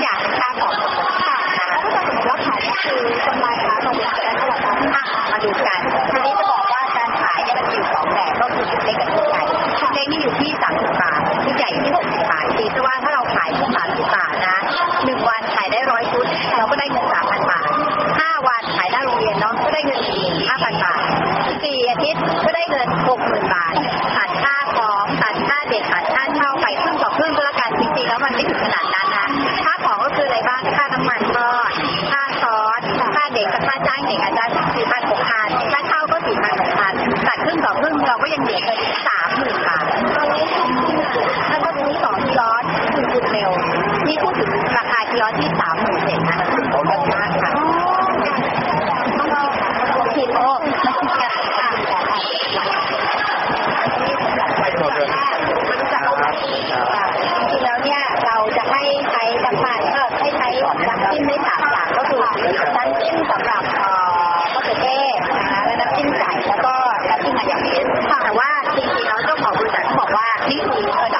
อย่างเป็นค่าของค่ะถ้าสมมติว่าขายคือกำไรคะเราจะได้เท่าไหร่คะมาดูกันทีนี้จะบอกว่าการขายเนี่ยมันอยู่สองแบบก็คือชุดเล็กกับชุดใหญ่ชุดเล็กนี่อยู่ที่30บาทชุดใหญ่อยู่ที่60บาทตีซะว่าถ้าเราขายชุด30บาทนะหนึ่งวันขายได้ร้อยชุดเราก็ได้เงิน3,000บาทห้าวันขายหน้าโรงเรียนเนาะก็ได้เงิน45,000บาทสี่อาทิตย์ก็ได้เงิน60,000บาทค่าของตัดค่าเด็กตัดค่าเช่า พึ่งต่อครึ่งก็แล้วกันจริงๆแล้วมันไม่ถึงขนาดนั้นนะค่าของก็คืออะไรบ้างค่าน้ำมันก็ค่าซอสค่าเด็กกับค่าจ้างเด็กอาจารย์สี่พันหกพันค่าเช่าก็สี่พันหกพันตัดครึ่งต่อครึ่งเราก็ยังเหลือเงิน จิ้มได้สามอย่างก็คือน้ำจิ้มสำหรับเอ่อมะเขือเทนะคะและน้ำจิ้มไก่แล้วก็น้ำจิ้มมายองเนสแต่ว่าจริงๆแล้วเจ้าของบริษัทเขาบอกว่านี่คือระดั